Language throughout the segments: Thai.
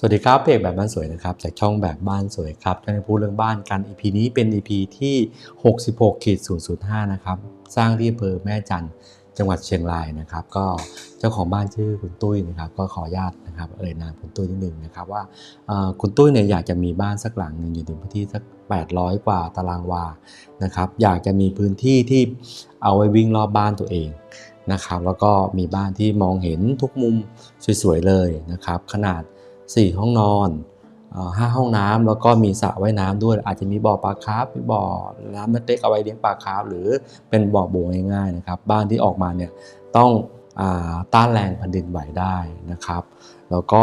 สวัสดีครับเอกแบบบ้านสวยนะครับจากช่องแบบบ้านสวยครับจะพูดเรื่องบ้านกัน EP นี้เป็น EP ที่ 66ขีด005 นะครับ สร้างที่อำเภอแม่จันจังหวัดเชียงรายนะครับ ก็เจ้าของบ้านชื่อคุณตุ้ยนะครับ ก็ขออนุญาตนะครับเอ่ยนามคุณตุ้ยนิดหนึ่งนะครับว่าคุณตุ้ยเนี่ยอยากจะมีบ้านสักหลังหนึ่งอยู่ในพื้นที่สัก 800 กว่าตารางวานะครับอยากจะมีพื้นที่ที่เอาไว้วิ่งรอบบ้านตัวเองนะครับแล้วก็มีบ้านที่มองเห็นทุกมุมสวยๆเลยนะครับ ขนาด 4 ห้องนอนห้าห้องน้ำแล้วก็มีสระว่ายน้ำด้วย อาจจะมีบ่อปลาคาร์ฟมีบ่อน้ำเล็กๆเอาไว้เลี้ยงปลาคาร์ฟหรือเป็นบ่อโบงง่ายๆนะครับ บ้านที่ออกมาเนี่ยต้องอต้านแรงแผ่นดินไหวได้นะครับ แล้วก็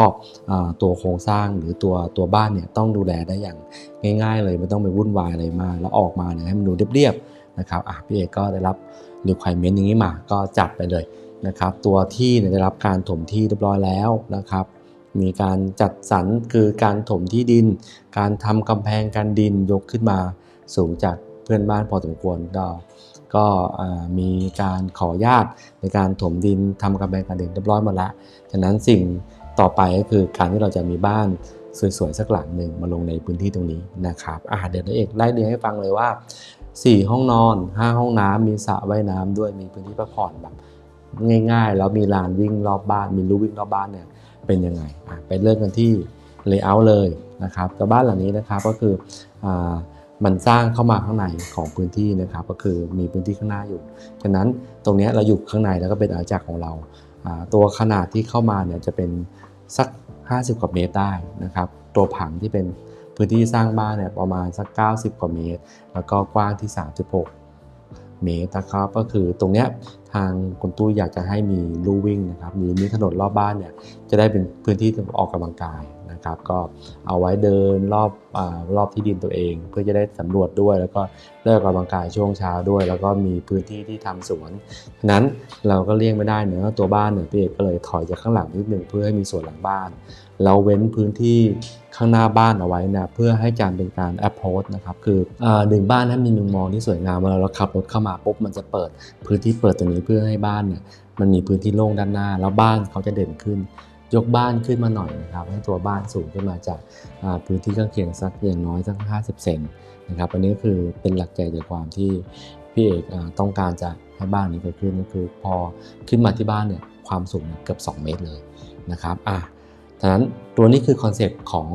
ตัวโครงสร้างหรือตัวตัวบ้านเนี่ยต้องดูแลได้อย่างง่าย ๆ เลยไม่ต้องไปวุ่นวายอะไรมาก แล้วออกมาเนี่ยให้มันดูเรียบๆนะครับอะพี่เอกก็ได้รับ requirement อย่างนี้มาก็จัดไปเลยนะครับ ตัวที่ได้รับการถมที่เรียบร้อยแล้วนะครับ มีการจัดสรรคือการถมที่ดิน การทำกำแพงกันดินยกขึ้นมาสูงจากเพื่อนบ้านพอสมควรก็ก็มีการขอญาตในการถมดินทำกำแพงกันดินเรียบร้อยหมดแล้วฉะนั้นสิ่งต่อไปก็คือการที่เราจะมีบ้านสวยๆสักหลังหนึ่งมาลงในพื้นที่ตรงนี้นะครับอ่าเดี๋ยวนาเอกไล่เรียงให้ฟังเลยว่า 4 ห้องนอน 5 ห้องน้ำมีสระว่ายน้ำด้วยมีพื้นที่พักผ่อนแบบง่าย ๆ แล้วมีลานวิ่งรอบบ้าน มีลู่วิ่งรอบบ้านเนี่ย เป็นยังไงไปเริ่มกันที่ layout เลยนะครับกับบ้านหลังนี้นะครับก็คืออมันสร้างเข้ามาข้างในของพื้นที่นะครับ ก็คือมีพื้นที่ข้างหน้าอยู่ฉะนั้นตรงนี้เราอยู่ข้างในแล้วก็เป็นอาณาจักรของเราาตัวขนาดที่เข้ามาเนี่ยจะเป็นสัก 50 กว่าเมตรได้นะครับ ตัวผังที่เป็นพื้นที่สร้างบ้านเนี่ยประมาณสัก 90 กว่าเมตร แล้วก็กว้างที่ 36 เมตรนะครับก็คือตรงเนี้ยทางคุณตู้อยากจะให้มีลู่วิ่งนะครับมีมีถนนรอบบ้านเนี่ยจะได้เป็นพื้นที่ออกกำลังกายนะครับก็เอาไว้เดินรอบอรอบที่ดินตัวเอง เพื่อจะได้สำรวจด้วย แล้วก็เลิกออกกำลังกายช่วงเช้าด้วย แล้วก็มีพื้นที่ที่ทำสวนฉะนั้นเราก็เลี่ยงไม่ได้เนอะตัวบ้านเนี่ยพี่เอกก็เลยถอยจากข้างหลังนิดหนึ่งเพื่อให้มีสวนหลังบ้าน แล้วเว้นพื้นที่ข้างหน้าบ้านเอาไว้นะเพื่อให้การเป็นการ approach นะครับคืออาดึงบ้านให้มีมุมมองที่สวยงามเวลาเราขับรถเข้ามาปุ๊บมันจะเปิดพื้นที่เปิดตรงนี้เพื่อให้บ้านเนี่ยมันมีพื้นที่โล่งด้านหน้า แล้วบ้านเขาจะเด่นขึ้น ยกบ้านขึ้นมาหน่อยนะครับให้ตัวบ้านสูงขึ้นมาจากพื้นที่ข้างเคียงสักอย่างน้อยสัก 50 เซนนะครับอันนี้คือเป็นหลักใจใจความที่พี่เอกต้องการจะให้บ้านนี้เกิดขึ้นก็คือพอขึ้นมาที่บ้านเนี่ยความสูงเนี่ยเกือบ 2 เมตรเลยนะครับอะ ดังนั้นตัวนี้คือคอนเซปต์ของ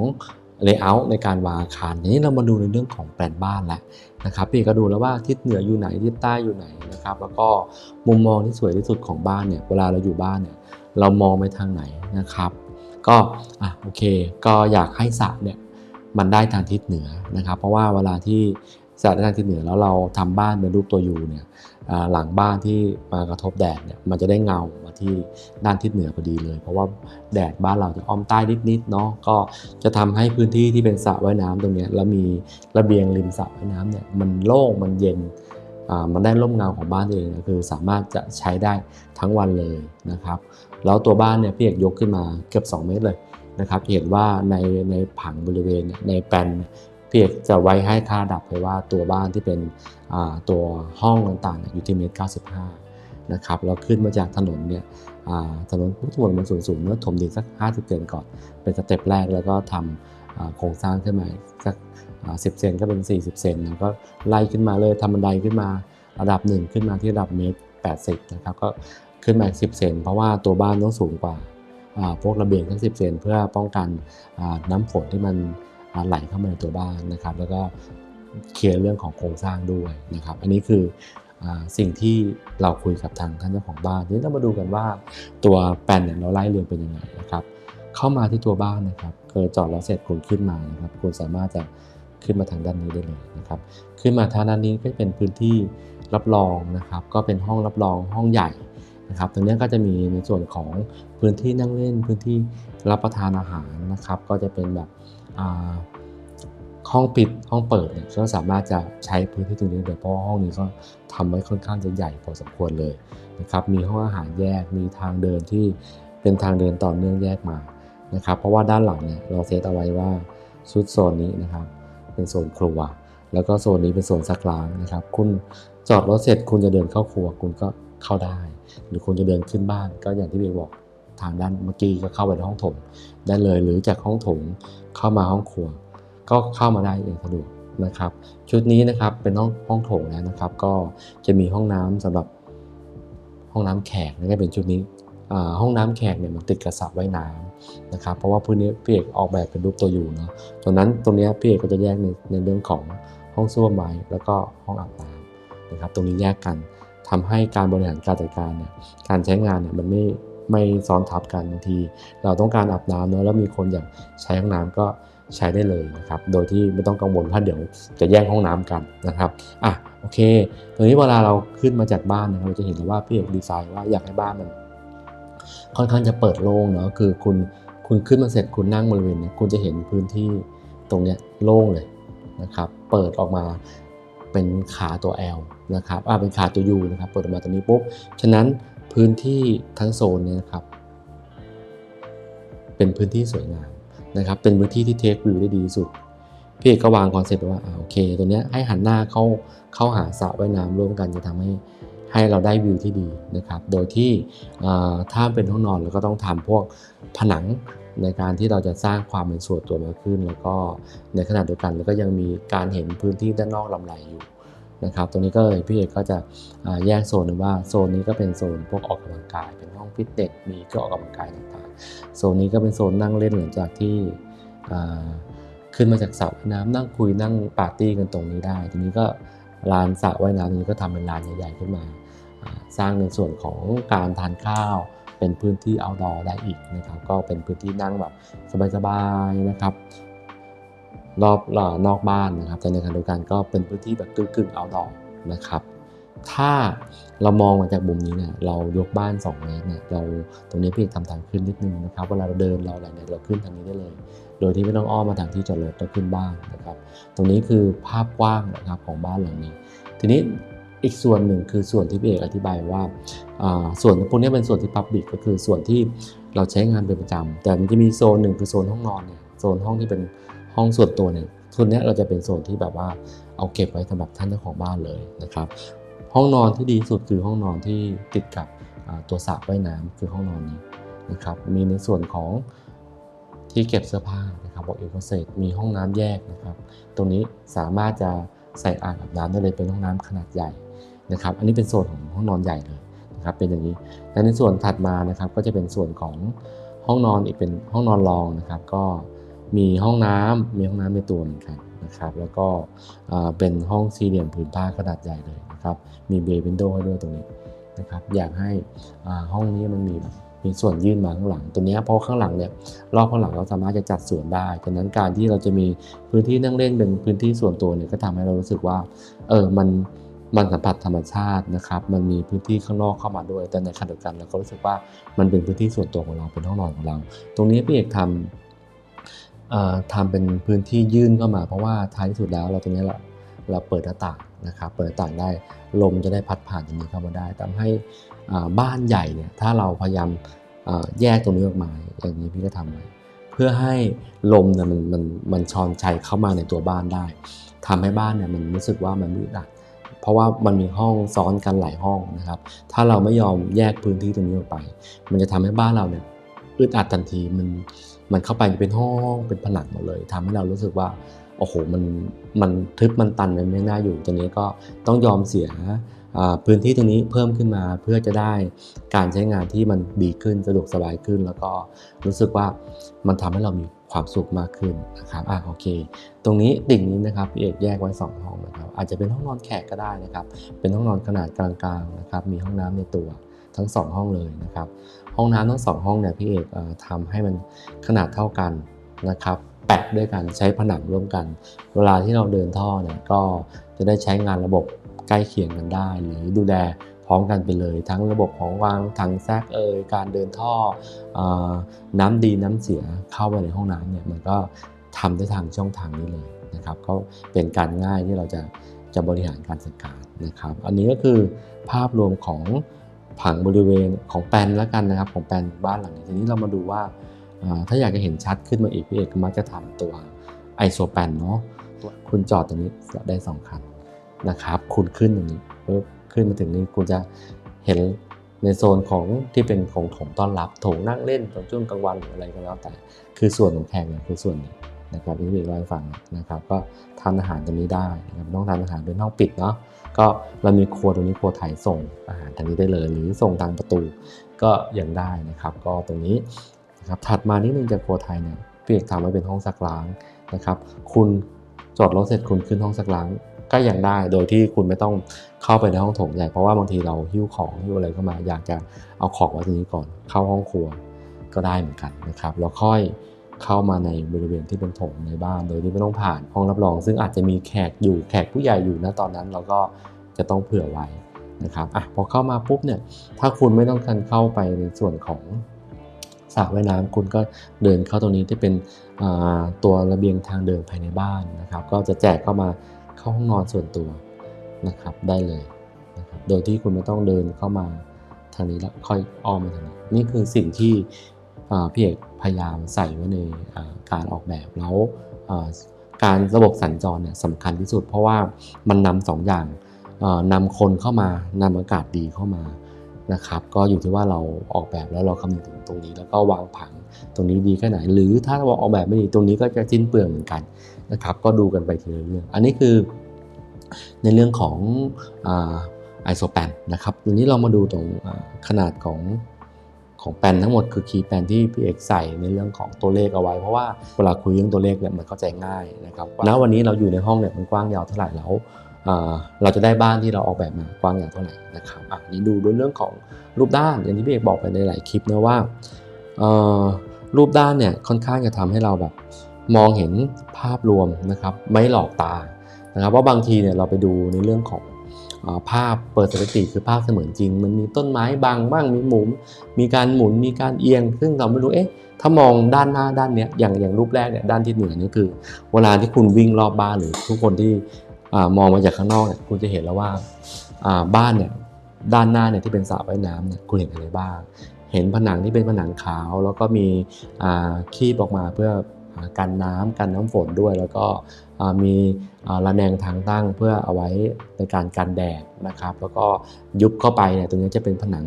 Layout ในการวางอาคารทีนี้เรามาดูในเรื่องของแปลนบ้านแล้วนะครับพี่ก็ดูแล้วว่าทิศเหนืออยู่ไหนทิศใต้อยู่ไหนนะครับ แล้วก็มุมมองที่สวยที่สุดของบ้านเนี่ยเวลาเราอยู่บ้านเนี่ยเรามองไปทางไหนนะครับ ก็อะโอเค ก็อยากให้สระเนี่ยมันได้ทางทิศเหนือนะครับ เพราะว่าเวลาที่สระได้ทางทิศเหนือแล้วเราทำบ้านเป็นรูปตัวยูเนี่ย หลังบ้านที่มากระทบแดดเนี่ยมันจะได้เงามาที่ด้านทิศเหนือพอดีเลย เพราะว่าแดดบ้านเราจะอ้อมใต้นิดๆเนาะก็จะทำให้พื้นที่ที่เป็นสระว่ายน้ำตรงนี้แล้วมีระเบียงริมสระว่ายน้ำเนี่ยมันโล่งมันเย็นมันได้ร่มเงาของบ้านเองก็คือสามารถจะใช้ได้ทั้งวันเลยนะครับ แล้วตัวบ้านเนี่ยพี่เอกยกขึ้นมาเกือบ 2 เมตรเลยนะครับเห็นว่าในในผังบริเวณในแปลน พี่เอกจะไว้ให้ค่าดับเลยว่าตัวบ้านที่เป็นตัวห้องต่างๆอยู่ที่เมตร95นะครับแล้วขึ้นมาจากถนนเนี่ยถนนพุทธมณฑลมันสูงๆเนื้อถมดินสัก 50เซนก่อน เป็นสเต็ปแรกแล้วก็ทำอ่าโครงสร้างขึ้นมาสักสิบเซนก็เป็น 40 เซนแล้วก็ไล่ขึ้นมาเลยทำบันไดขึ้นมาระดับหนึ่งขึ้นมาที่ระดับเมตร80นะครับก็ขึ้นมา10เซนเพราะว่าตัวบ้านต้องสูงกว่าพวกระเบียงทั้ง 10 เซนเพื่อป้องกันน้ำฝนที่มัน ไหลเข้ามาในตัวบ้านนะครับ แล้วก็เคลียร์เรื่องของโครงสร้างด้วยนะครับ อันนี้คืออสิ่งที่เราคุยกับทางท่านเจ้าของบ้านทีนี้เรามาดูกันว่าตัวแปลนเนี่ยเราไล่เรียงเป็นยังไงนะครับเข้ามาที่ตัวบ้านนะครับเกิดจอดแล้วเสร็จคุณขึ้นมานะครับคุณสามารถจะขึ้นมาทางด้านนี้ได้เลยนะครับ ขึ้นมาทางด้านนี้ก็เป็นพื้นที่รับรองนะครับ ก็เป็นห้องรับรองห้องใหญ่นะครับ ตรงนี้ก็จะมีในส่วนของพื้นที่นั่งเล่น พื้นที่รับประทานอาหารนะครับ ก็จะเป็นแบบ ห้องปิดห้องเปิดเนี่ยก็สามารถจะใช้พื้นที่ตรงนี้ได้เพราะว่าห้องนี้ก็ทำไว้ค่อนข้างจะใหญ่พอสมควรเลยนะครับมีห้องอาหารแยกมีทางเดินที่เป็นทางเดินต่อเนื่องแยกมานะครับเพราะว่าด้านหลังเนี่ยเราเซตเอาไว้ว่าชุดโซนนี้นะครับเป็นโซนครัว แล้วก็โซนนี้เป็นโซนซักล้างนะครับคุณจอดรถเสร็จคุณจะเดินเข้าครัวคุณก็เข้าได้ หรือคุณจะเดินขึ้นบ้านก็อย่างที่เบลบอก ทางด้านเมื่อกี้ก็เข้าไปในห้องโถงได้เลย หรือจากห้องโถงเข้ามาห้องครัว ก็เข้ามาได้อย่างสะดวกนะครับ ชุดนี้นะครับเป็นห้องห้องโถงแล้วนะครับ ก็จะมีห้องน้ำสำหรับห้องน้ำแขกนี่ก็เป็นชุดนี้ห้องน้ำแขกเนี่ยมันติดกระสระว่ายน้ำนะครับ เพราะว่าพื้นนี้พี่เอกออกแบบเป็นรูปตัวยูเนาะตรงนั้นตรงนี้พี่เอกก็จะแยกในในเรื่องของห้องส้วมไว้แล้วก็ห้องอาบน้ำนะครับ ตรงนี้แยกกันทำให้การบริหารการจัดการเนี่ยการใช้งานเนี่ยมันไม่ ไม่ซ้อนทับกันบางที เราต้องการอาบน้ำเนอะแล้วมีคนอยากใช้ห้องน้ำก็ใช้ได้เลยนะครับ โดยที่ไม่ต้องกังวลว่าเดี๋ยวจะแย่งห้องน้ำกันนะครับอะโอเคตรงนี้เวลาเราขึ้นมาจากบ้านนะครับเราจะเห็นว่าพี่เอกดีไซน์ว่าอยากให้บ้านมัน ค่อนข้างจะเปิดโล่งเนาะคือคุณคุณขึ้นมาเสร็จคุณนั่งบริเวณเนี้คุณจะเห็นพื้นที่ตรงเนี้ยโล่งเลยนะครับ เปิดออกมาเป็นขาตัว L นะครับอ่าเป็นขาตัว U นะครับ เปิดออกมาตรงนี้ปุ๊บ ฉะนั้น พื้นที่ทั้งโซนเนี้นะครับ เป็นพื้นที่สวยงามนะครับ เป็นพื้นที่ที่เทควิวได้ดีสุด พี่เอกก็วางคอนเซ็ปต์ว่าอ่าโอเค ตัวเนี้ยให้หันหน้าเข้าเข้าหาสระว่ายน้ำร่วมกันจะทำให้ให้เราได้วิวที่ดีนะครับ โดยที่ถ้าเป็นห้องนอนเราก็ต้องทำพวกผนังในการที่เราจะสร้างความเป็นส่วนตัวมากขึ้น แล้วก็ในขณะเดียวกันแล้วก็ยังมีการเห็นพื้นที่ด้านนอกลำไหลอยู่ นะครับ ตรงนี้ก็เลยพี่เอกก็จะแยกโซนว่าโซนนี้ก็เป็นโซนพวกออกกำลังกาย เป็นห้องฟิตเนสมีเครื่ออกกำลังกายต่างๆ โซนนี้ก็เป็นโซนนั่งเล่นหลังจากที่ขึ้นมาจากสระว่ายน้ำนั่งคุยนั่งปาร์ตี้กันตรงนี้ได้ทีนี้ก็ลานสระว่ายน้ำนี้ก็ทำเป็นลานใหญ่ๆขึ้นมาอ่าสร้างในส่วนของการทานข้าว เป็นพื้นที่ outdoor ได้อีกนะครับ ก็เป็นพื้นที่นั่งแบบสบายๆนะครับ รอบเอ่อนอกบ้านนะครับ แต่ในขณะเดียวกันก็เป็นพื้นที่แบบกึ่งๆ outdoor นะครับ ถ้าเรามองมาจากมุมนี้เนี่ยเรายกบ้าน 2 เมตรเนี่ยเราตรงนี้พี่ทำทางขึ้นนิดนึงนะครับเวลาเราเดินเราอะไรเนี่ยเราขึ้นทางนี้ได้เลย โดยที่ไม่ต้องอ้อมมาทางที่จอดรถแล้วขึ้นบ้านนะครับ ตรงนี้คือภาพกว้างนะครับของบ้านหลังนี้ ทีนี้อีกส่วนหนึ่งคือส่วนที่พี่เอกอธิบายว่าอ่า ส่วนพวกนี้เป็นส่วนที่พับบิกก็คือส่วนที่เราใช้งานเป็นประจำแต่มันจะมีโซนหนึ่งคือโซนห้องนอนเนี่ยโซนห้องที่เป็น ห้องส่วนตัวเนี่ยโซนนี้เราจะเป็นโซนที่แบบว่าเอาเก็บไว้สำหรับท่านเจ้าของบ้านเลยนะครับ ห้องนอนที่ดีที่สุดคือห้องนอนที่ติดกับตัวสระว่ายน้ำคือห้องนอนนี้นะครับ มีในส่วนของที่เก็บเสื้อผ้านะครับบอกเอกเซตมีห้องน้ำแยกนะครับ ตรงนี้สามารถจะใส่อ่างอาบน้ำได้เลยเป็นห้องน้ำขนาดใหญ่นะครับ อันนี้เป็นโซนของห้องนอนใหญ่เลยนะครับ เป็นอย่างนี้ และในส่วนถัดมานะครับก็จะเป็นส่วนของห้องนอนอีกเป็นห้องนอนรองนะครับ ก็ มีห้องน้ำมีห้องน้ำในตัวเหมือนกันนะครับแล้วก็เป็นห้องสี่เหลี่ยมผืนผ้าขนาดใหญ่เลยนะครับมีเบย์วินโดว์ให้ด้วยตรงนี้นะครับอยากให้ห้องนี้มันมีมีส่วนยื่นมาข้างหลังตัวนี้เพราะข้างหลังเนี่ยรอบข้างหลังเราสามารถจะจัดสวนได้ฉะนั้นการที่เราจะมีพื้นที่นั่งเล่นเป็นพื้นที่ส่วนตัวเนี่ยก็ทำให้เรารู้สึกว่าเออมันมันสัมผัสธรรมชาตินะครับ มันมีพื้นที่ข้างนอกเข้ามาด้วย แต่ในขณะเดียวกันเราก็รู้สึกว่ามันเป็นพื้นที่ส่วนตัวของเราเป็นห้องนอนของเรา ตรงนี้พี่เอกทำ ทำเป็นพื้นที่ยื่นเข้ามา เพราะว่าท้ายที่สุดแล้วเราตรงนี้เราเราเปิดหน้าต่างนะครับเปิดหน้าต่างได้ลมจะได้พัดผ่านตรงนี้เข้ามาได้ทำให้บ้านใหญ่เนี่ยถ้าเราพยายามแยกตรงนี้ออกมาอย่างนี้พี่ก็ทำไว้เพื่อให้ลมเนี่ยมันมันมันชอนชัยเข้ามาในตัวบ้านได้ทำให้บ้านเนี่ยมันรู้สึกว่ามันม่อึดอัดเพราะว่ามันมีห้องซ้อนกันหลายห้องนะครับ ถ้าเราไม่ยอมแยกพื้นที่ตรงนี้ออกไป มันจะทำให้บ้านเราเนี่ยอึดอัดทันทีมัน มันเข้าไปเป็นห้องเป็นผนังหมดเลยทำให้เรารู้สึกว่าโอ้โหมันมันทึบมันตันมันไม่น่าอยู่ตรงนี้ก็ต้องยอมเสียพื้นที่ตรงนี้เพิ่มขึ้นมาเพื่อจะได้การใช้งานที่มันดีขึ้นสะดวกสบายขึ้น แล้วก็รู้สึกว่ามันทำให้เรามีความสุขมากขึ้นนะครับอะโอเค ตรงนี้ดิ่งนี้นะครับพี่เอกแยกไว้ 2 ห้องนะครับอาจจะเป็นห้องนอนแขกก็ได้นะครับ เป็นห้องนอนขนาดกลางๆนะครับมีห้องน้ำในตัว ทั้ง 2 ห้องเลยนะครับ ห้องน้ำทั้งสองห้องเนี่ยพี่เอกเอ่อทำให้มันขนาดเท่ากันนะครับ แปะด้วยกันใช้ผนังร่วมกัน เวลาที่เราเดินท่อเนี่ยก็จะได้ใช้งานระบบใกล้เคียงกันได้ หรือดูแลพร้อมกันไปเลย ทั้งระบบของวางถังแซกเอยการเดินท่อออน้ำดีน้ำเสียเข้าไปในห้องน้ำเนี่ยมันก็ทำได้ทางช่องทางนี้เลยนะครับก็เป็นการง่ายที่เราจะจะบริหารการจัดการนะครับ อันนี้ก็คือภาพรวมของ ผังบริเวณของแปลนแล้วกันนะครับ ของแปลนบ้านหลังนี้ทีนี้เรามาดูว่าถ้าอยากจะเห็นชัดขึ้นมาอีกพี่เอกมักจะทำตัวไอโซแปนเนาะคุณจอดตรงนี้ได้สองคันนะครับ คุณขึ้นตรงนี้ปุ๊บขึ้นมาถึงนี้คุณจะเห็นในโซนของที่เป็นของถงต้อนรับโถงนั่งเล่นตอนช่วงกลางวันหรืออะไรก็แล้วแต่ คือส่วนของแขกเนี่ยคือส่วนนี้นะครับที่พี่เอกเล่าให้ฟังนะครับ ก็ทานอาหารตรงนี้ได้นะครับไม่ต้องทานอาหารเป็นห้องปิดเนาะ ก็เรามีครัวตรงนี้ครัวไทยส่งอาหารทางนี้ได้เลย หรือส่งทางประตูก็ยังได้นะครับ ก็ตรงนี้นะครับถัดมานิดนึงจากครัวไทยเนี่ยพี่เอกทำไว้เป็นห้องซักล้างนะครับ คุณจอดรถเสร็จคุณขึ้นห้องซักล้างก็ยังได้โดยที่คุณไม่ต้องเข้าไปในห้องโถงใหญ่เพราะว่าบางทีเราหิ้วของหิ้วอะไรเข้ามา อยากจะเอาของไว้ตรงนี้ก่อนเข้าห้องครัวก็ได้เหมือนกันนะครับ แล้วค่อย เข้ามาในบริเวณที่เป็นโถงในบ้าน โดยที่ไม่ต้องผ่านห้องรับรอง ซึ่งอาจจะมีแขกอยู่แขกผู้ใหญ่อยู่นะตอนนั้นเราก็จะต้องเผื่อไว้นะครับอะพอเข้ามาปุ๊บเนี่ยถ้าคุณไม่ต้องการเข้าไปในส่วนของสระว่ายน้ำคุณก็เดินเข้าตรงนี้ที่เป็นตัวระเบียงทางเดินภายในบ้านนะครับ ก็จะแจกเข้ามาเข้าห้องนอนส่วนตัวนะครับได้เลยนะครับโดยที่คุณไม่ต้องเดินเข้ามาทางนี้แล้วค่อยอ้อมมาทางนี้นี่คือสิ่งที่ พี่เอกพยายามใส่ไว้ในการออกแบบแล้วการระบบสัญจรเนี่ยสำคัญที่สุด เพราะว่ามันนำสองอย่างนำคนเข้ามานำอากาศดีเข้ามานะครับก็อยู่ที่ว่าเราออกแบบแล้วเราคำนึงถึงตรงนี้ แล้วก็วางผังตรงนี้ดีแค่ไหน หรือถ้าเราออกแบบไม่ดีตรงนี้ก็จะสิ้นเปลืองเหมือนกันนะครับ ก็ดูกันไปทีละเรื่อง อันนี้คือในเรื่องของไอโซแปนนะครับทีนี้เรามาดูตรงขนาดของ ของแปนทั้งหมดคือคีย์แปนที่พี่เอกใส่ในเรื่องของตัวเลขเอาไว้ เพราะว่าเวลาคุยเรื่องตัวเลขเนี่ยมันเข้าใจง่ายนะครับณวันนี้เราอยู่ในห้องเนี่ยมันกว้างยาวเท่าไหร่แล้วอ่าเราจะได้บ้านที่เราออกแบบมากว้างยาวเท่าไหร่นะครับอะนี่ดูด้วยเรื่องของรูปด้านอย่างที่พี่เอกบอกไปในหลายคลิปนะว่าเอ่อรูปด้านเนี่ยค่อนข้างจะทำให้เราแบบมองเห็นภาพรวมนะครับไม่หลอกตานะครับเพราะบางทีเนี่ยเราไปดูในเรื่องของอา ภาพเปิดสถิติคือภาพเสมือนจริง มันมีต้นไม้บังบ้างมีหมุนมีการหมุนมีการเอียง ซึ่งเราไม่รู้เอ๊ะถ้ามองด้านหน้าด้านเนี้ยอย่างอย่างรูปแรกเนี่ยด้านที่เหนือนี่คือ เวลาที่คุณวิ่งรอบบ้านหรือทุกคนที่มองมาจากข้างนอกเนี่ยคุณจะเห็นแล้วว่าบ้านเนี่ยด้านหน้าเนี่ยที่เป็นสระว่ายน้ำเนี่ยคุณเห็นอะไรบ้าง เห็นผนังที่เป็นผนังขาว แล้วก็มีคีบออกมาเพื่อ กันน้ำกันน้ำฝนด้วย แล้วก็มีระแนงทางตั้งเพื่อเอาไว้ในการกันแดดนะครับ แล้วก็ยุบเข้าไปเนี่ยตรงนี้จะเป็นผนัง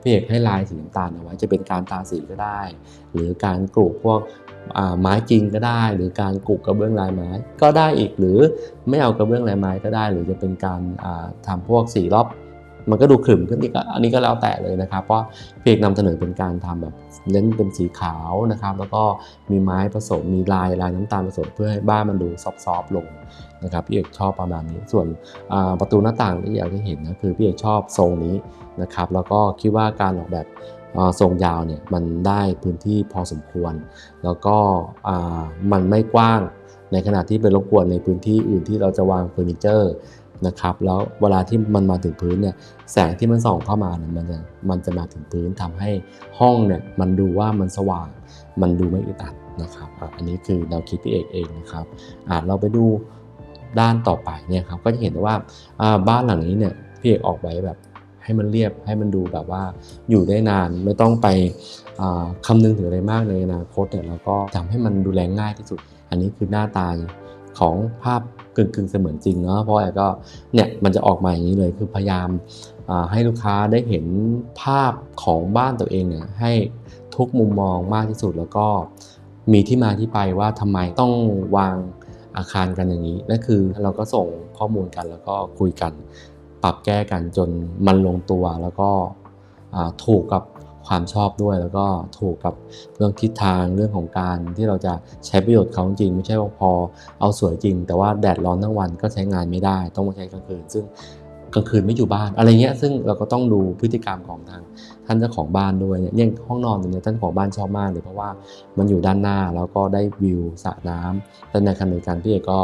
พี่เอกให้ลายสีน้ำตาลเอาไว้จะเป็นการตาสีก็ได้ หรือการกรุพวกไม้จริงก็ได้ หรือการกรุกระเบื้องลายไม้ก็ได้อีกหรือไม่เอากระเบื้องลายไม้ก็ได้ หรือจะเป็นการอ่าทำพวกสีรอบ มันก็ดูขรึมขึ้นอีกอันนี้ก็แล้วแต่เลยนะครับเพราะเพี่เอกนำเสนอเป็นการทำแบบเน้นเป็นสีขาวนะครับ แล้วก็มีไม้ผสมมีลายลายน้ำตาลผสมเพื่อให้บ้านมันดูซอฟๆลงนะครับพี่เอกชอบประมาณนี้ ส่วนประตูหน้าต่างที่อยากให้เห็นนะคือพี่เอกชอบทรงนี้นะครับแล้วก็คิดว่าการออกแบบทรงยาวเนี่ยมันได้พื้นที่พอสมควร แล้วก็มันไม่กว้างในขณะที่เป็นรบกวนในพื้นที่อื่นที่เราจะวางเฟอร์นิเจอร์ นะครับ แล้วเวลาที่มันมาถึงพื้นเนี่ยแสงที่มันส่องเข้ามาเนี่ยมันจะมันจะมาถึงพื้นทำให้ห้องเนี่ยมันดูว่ามันสว่าง มันดูไม่อึดอัดนะครับอันนี้คือเราคิดพี่เอกเองนะครับอะเราไปดูด้านต่อไปเนี่ยครับก็จะเห็นว่าบ้านหลังนี้เนี่ยพี่เอกออกไว้แบบให้มันเรียบให้มันดูแบบว่าอยู่ได้นานไม่ต้องไปคำนึงถึงอะไรมากในอนาคตเนี่ยเราก็ทำให้มันดูแลง่ายที่สุด อันนี้คือหน้าตาของภาพ กึ่งกึ่งๆเสมือนจริงเนาะเพราะแอร์ก็เนี่ยมันจะออกมาอย่างนี้เลยคือพยายามให้ลูกค้าได้เห็นภาพของบ้านตัวเองเนี่ยให้ทุกมุมมองมากที่สุดแล้วก็มีที่มาที่ไปว่าทำไมต้องวางอาคารกันอย่างนี้นั่นคือเราก็ส่งข้อมูลกันแล้วก็คุยกัน ปรับแก้กันจนมันลงตัวแล้วก็ถูกกับ ความชอบด้วย แล้วก็ถูกกับเรื่องทิศทางเรื่องของการที่เราจะใช้ประโยชน์เขาจริง ไม่ใช่ว่าพอเอาสวยจริง แต่ว่าแดดร้อนทั้งวันก็ใช้งานไม่ได้ ต้องมาใช้กลางคืน ซึ่งกลางคืนไม่อยู่บ้านอะไรเงี้ยซึ่งเราก็ต้องดูพฤติกรรมของทางท่านเจ้าของบ้านด้วยเนี่ยอย่างห้องนอนตรงเนี้ยท่านของบ้านชอบมากเลยเพราะว่ามันอยู่ด้านหน้าแล้วก็ได้วิวสระน้ำแต่ในขณะเดียวกันพี่เอกก็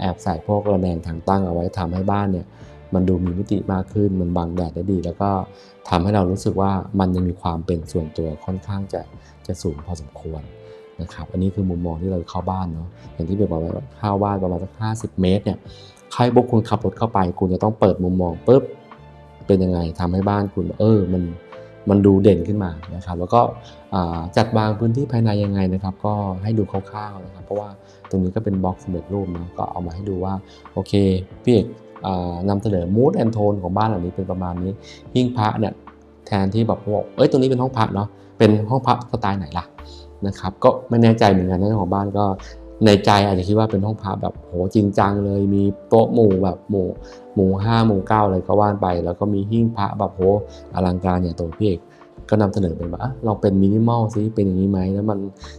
แอบใส่พวกระแนงทางตั้งเอาไว้ทำให้บ้านเนี่ยมันดูมีมิติมากขึ้นมันบังแดดได้ดี แล้วก็ ทำให้เรารู้สึกว่ามันยังมีความเป็นส่วนตัวค่อนข้างจะจะสูงพอสมควรนะครับ อันนี้คือมุมมองที่เราเข้าบ้านเนาะ อย่างที่เบลบอกไว้ว่าเข้าบ้านประมาณสักห้าสิบเมตรเนี่ยใครบุกคุณขับรถเข้าไปคุณจะต้องเปิดมุมมองปุ๊บเป็นยังไงทำให้บ้านคุณเออมันมันดูเด่นขึ้นมานะครับ แล้วก็จัดวางพื้นที่ภายในยังไงนะครับ ก็ให้ดูคร่าวๆนะครับ เพราะว่าตรงนี้ก็เป็นบล็อกสำเร็จรูปเนาะก็เอามาให้ดูว่าโอเคพี่เอก นำเสนอมูดแอนโทนของบ้านหลังนี้เป็นประมาณนี้หิ้งพระเนี่ยแทนที่แบบบอกเอ้ยตรงนี้เป็นห้องพักเนาะเป็นห้องพักสไตล์ไหนล่ะนะครับก็ไม่แน่ใจเหมือนกันนะเจ้าของบ้านก็ในใจอาจจะคิดว่าเป็นห้องพักแบบโหจริงจังเลย มีโต๊ะหมู่แบบหมู่หมู่ห้าหมู่เก้าอะไรก็ว่านไป แล้วก็มีหิ้งพระแบบโหอลังการอย่างตัวพี่เอกก็นำเสนอเป็นแบบอะลองเป็นมินิมอลซิเป็นอย่างนี้ไหมแล้วมัน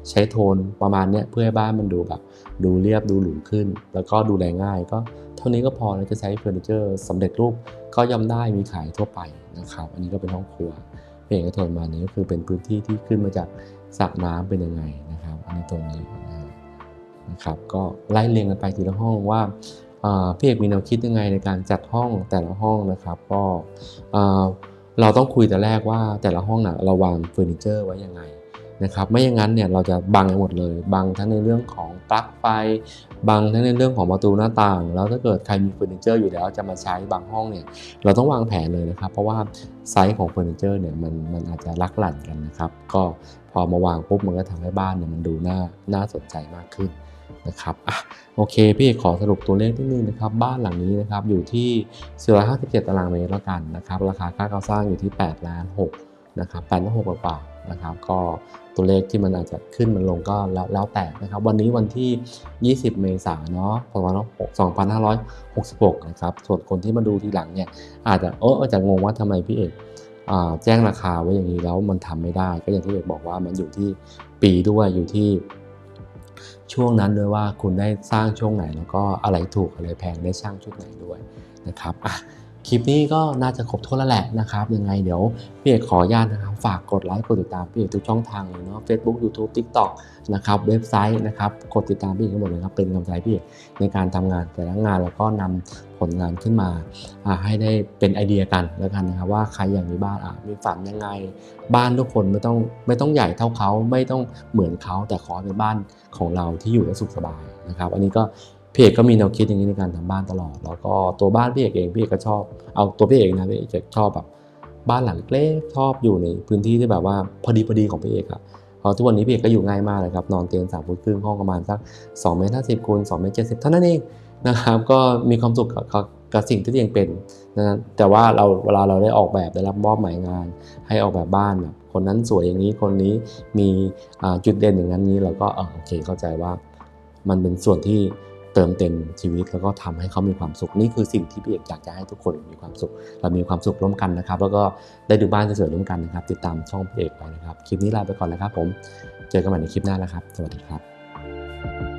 ใช้โทนประมาณเนี้ยเพื่อให้บ้านมันดูแบบ ดูเรียบดูหรูขึ้น แล้วก็ดูแลง่ายก็ เท่านี้ก็พอแล้วจะใช้เฟอร์นิเจอร์สำเร็จรูปก็ย่อมได้มีขายทั่วไปนะครับ อันนี้ก็เป็นห้องครัวเป็นเอกโทนมานี้ก็คือเป็นพื้นที่ที่ขึ้นมาจากสระน้ำเป็นยังไงนะครับ อันนี้ตรงนี้นะครับ ก็ไล่เรียงกันไปทีละห้องว่าเพี่เอกมีแนวคิดยังไงในการจัดห้องแต่ละห้องนะครับ ก็เอ่อเราต้องคุยแต่แรกว่าแต่ละห้องน่ะเราวางเฟอร์นิเจอร์ไว้ยังไง นะครับไม่อย่างนั้นเนี่ยเราจะบังหมดเลยบังทั้งในเรื่องของปลั๊กไฟบังทั้งในเรื่องของประตูหน้าต่าง แล้วถ้าเกิดใครมีเฟอร์นิเจอร์อยู่แล้วจะมาใช้บางห้องเนี่ยเราต้องวางแผนเลยนะครับ เพราะว่าไซส์ของเฟอร์นิเจอร์เนี่ยมันมันอาจจะลักหลั่นกันนะครับ ก็พอมาวางปุ๊บมันก็ทำให้บ้านเนี่ยมันดูน่าน่าสนใจมากขึ้นนะครับอะโอเค พี่ขอสรุปตัวเลขนิดนึงนะครับ บ้านหลังนี้นะครับอยู่ที่457ตารางเมตรแล้วกันนะครับ ราคาค่าก่อสร้างอยู่ที่8ล้าน6นะครับ8ล้าน6กว่านะครับก็ตัวเลขที่มันอาจจะขึ้นมันลงก็แล้วแล้วแต่นะครับ วันนี้วันที่ 20 เมษายนเนาะ2566 นะครับ ส่วนคนที่มาดูทีหลังเนี่ยอาจจะเอออาจจะงงว่าทำไมพี่เอกอแจ้งราคาไว้อย่างนี้แล้วมันทำไม่ได้ ก็อย่างที่เอกบอกว่ามันอยู่ที่ปีด้วยอยู่ที่ช่วงนั้นด้วยว่าคุณได้สร้างช่วงไหนแล้วก็อะไรถูกอะไรแพงได้ช่างชุดไหนด้วยนะครับ คลิปนี้ก็น่าจะครบถ้วนแล้วแหละนะครับ ยังไงเดี๋ยวพี่เอกขออนุญาตนะครับ ฝากกดไลค์กดติดตามพี่เอกทุกช่องทางเลยเนาะ Facebook YouTube TikTok นะครับ เว็บไซต์นะครับ กดติดตามพี่เอกทั้งหมดเลยครับ เป็นกำลังใจพี่เอกในการทำงานแต่ละงานแล้วก็นำผลงานขึ้นมาให้ได้เป็นไอเดียกันแล้วกันนะครับว่าใครอยากมีบ้านอะมีฝันยังไง บ้านทุกคนไม่ต้องไม่ต้องใหญ่เท่าเขาไม่ต้องเหมือนเขาแต่ขอเป็นบ้านของเราที่อยู่และสุขสบายนะครับ อันนี้ก็ พี่เอกก็มีแนวคิดอย่างนี้ในการทำบ้านตลอด แล้วก็ตัวบ้านพี่เอกเองพี่เอกก็ชอบ เอาตัวพี่เอกนะพี่เอกจะชอบแบบบ้านหลังเล็กชอบอยู่ในพื้นที่ที่แบบว่าพอดีพอดีของพี่เอกอะเพราะทุกวันนี้พี่เอกก็อยู่ง่ายมากเลยครับ นอนเตียงสามฟุตครึ่งห้องประมาณสัก2เมตรห้าสิบคูณ2เมตรเจ็ดสิบเท่านั้นเองนะครับ ก็มีความสุขกับกับสิ่งที่ตัวเองเป็นนะแต่ว่าเราเวลาเราได้ออกแบบได้รับมอบหมายงาน ให้ออกแบบบ้านแบบคนนั้นสวยอย่างนี้คนนี้มีจุดเด่นอย่างนั้นนี้เราก็โอเคเข้าใจว่า มันเป็นส่วนที่ ติมเต็มชีวิตแล้วก็ทำให้เขามีความสุข นี่คือสิ่งที่พี่เอกอยากจะให้ทุกคนมีความสุข เรามีความสุขร่วมกันนะครับ แล้วก็ได้ดูบ้านสวยๆร่วมกันนะครับ ติดตามช่องพี่เอกไปนะครับ คลิปนี้ลาไปก่อนนะครับผม เจอกันใหม่ในคลิปหน้าแล้วครับ สวัสดีครับ